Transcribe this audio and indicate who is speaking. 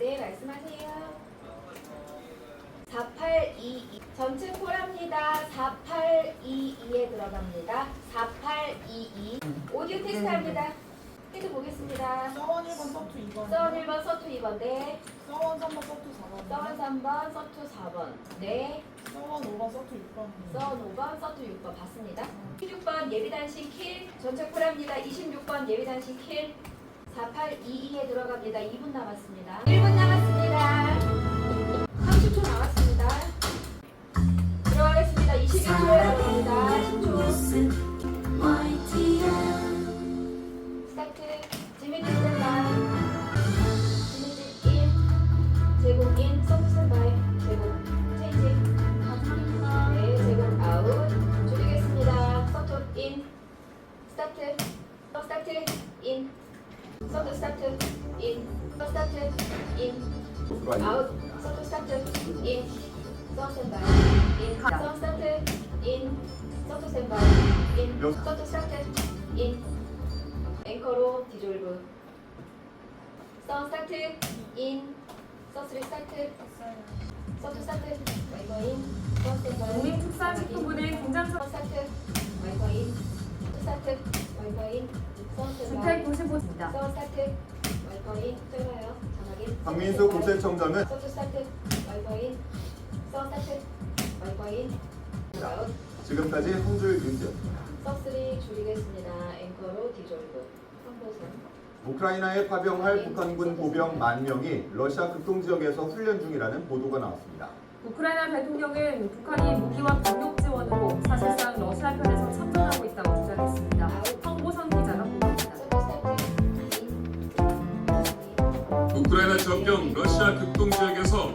Speaker 1: 네, 말씀하세요. 4822 전체 콜합니다. 4822에 들어갑니다. 4822 오디오 테스트 합니다. 해도 보겠습니다.
Speaker 2: 서원 1번, 서투 2번.
Speaker 1: 서원 1번, 서투 2번, 네.
Speaker 2: 서원 3번, 서투 4번.
Speaker 1: 서원 3번, 서투 4번, 네.
Speaker 2: 서원 5번, 서투 6번.
Speaker 1: 서원 5번, 서투 6번 봤습니다. 26번 예비단신 킬 전체 콜합니다. 26번 예비단신 킬 4822에 들어갑니다. 2분 남았습니다. 1분 남았습니다. 30초 남았습니다. 들어가겠습니다. 21초에 들어갑니다. 10초. 스타트. 지미지 스탠바이. 지미지 인. 제공 인. 서브 스탠바이. 제공. 체인지. 네, 제공 아웃. 줄이겠습니다. 서트 인. 스타트. 서 스타트 인. 서트 스타트 인. 서 스타트 인. 아웃. 서트 스타트 인. 서 스탠바이 인. 서 스타트 인. 서트 스탠바이 인.
Speaker 3: 여-
Speaker 1: 서트 스타트 인. 앵커로 디졸브. 서 스타트 인. 서스리 스타트. 서트 스타트. 와이퍼인. 서 스탠바이.
Speaker 4: 국민축산식품부는 공장처
Speaker 1: 서 스타트. 서 스타트. 와이퍼인.
Speaker 4: 주택.
Speaker 1: 서 스타트. 와이퍼인.
Speaker 3: 박민수 국세청장은
Speaker 1: 서트 스타트. 와이퍼인. 서 스타트. 와이퍼인. 아웃.
Speaker 3: 지금까지 한줄 뉴스였습니다.
Speaker 1: 서스리 줄이겠습니다. 앵커로 디졸브. 선보선.
Speaker 3: 우크라이나에 파병할 북한군 보병 만 명이 러시아 극동 지역에서 훈련 중이라는 보도가 나왔습니다.
Speaker 4: 우크라이나 대통령은 북한이 무기와 병력 지원으로 사실상
Speaker 5: 접경 러시아 극동 지역에서